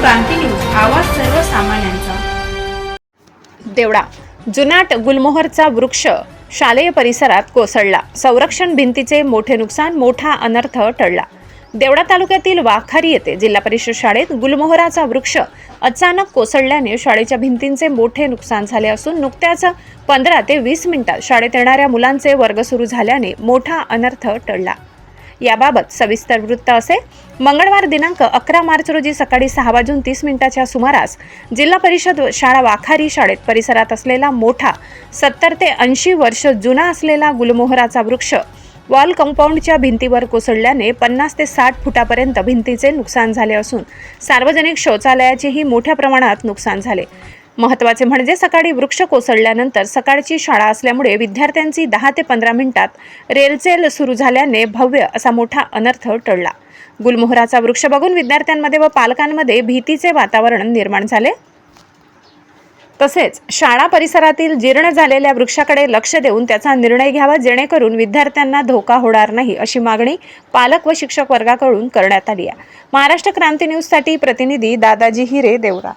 क्रांती news आवाज सर्वसामान्यांचा. देवडा जुनाट गुलमोहरचा वृक्ष शालेय परिसरात कोसळला. संरक्षण भिंतीचे मोठे नुकसान मोठा अनर्थ टळला. देवडा तालुक्यातील वाखारी येथे जिल्हा परिषद शाळेत गुलमोहराचा वृक्ष अचानक कोसळल्याने शाळेच्या भिंतींचे मोठे नुकसान झाले असून नुकत्याच पंधरा ते वीस मिनिटात शाळेत येणाऱ्या मुलांचे वर्ग सुरू झाल्याने मोठा अनर्थ टळला. याबाबत सविस्तर वृत्त असे. मंगळवार दिनांक अकरा मार्च रोजी सकाळी सहा वाजून तीस मिनिटाच्या सुमारास जिल्हा परिषद शाळा वाखारी शाळेत परिसरात असलेला मोठा सत्तर ते ऐंशी वर्ष जुना असलेला गुलमोहराचा वृक्ष वॉल कंपाऊंडच्या भिंतीवर कोसळल्याने पन्नास ते साठ फुटापर्यंत भिंतीचे नुकसान झाले असून सार्वजनिक शौचालयाचेही मोठ्या प्रमाणात नुकसान झाले. महत्त्वाचे म्हणजे सकाळी वृक्ष कोसळल्यानंतर सकाळची शाळा असल्यामुळे विद्यार्थ्यांची दहा ते पंधरा मिनिटात रेलचेल सुरू झाल्याने भव्य असा मोठा अनर्थ टळला. गुलमोहराचा वृक्ष बघून विद्यार्थ्यांमध्ये व पालकांमध्ये भीतीचे वातावरण निर्माण झाले. तसेच शाळा परिसरातील जीर्ण झालेल्या वृक्षाकडे लक्ष देऊन त्याचा निर्णय घ्यावा जेणेकरून विद्यार्थ्यांना धोका होणार नाही अशी मागणी पालक व शिक्षक वर्गाकडून करण्यात आली आहे. महाराष्ट्र क्रांती न्यूजसाठी प्रतिनिधी दादाजी हिरे देवरा.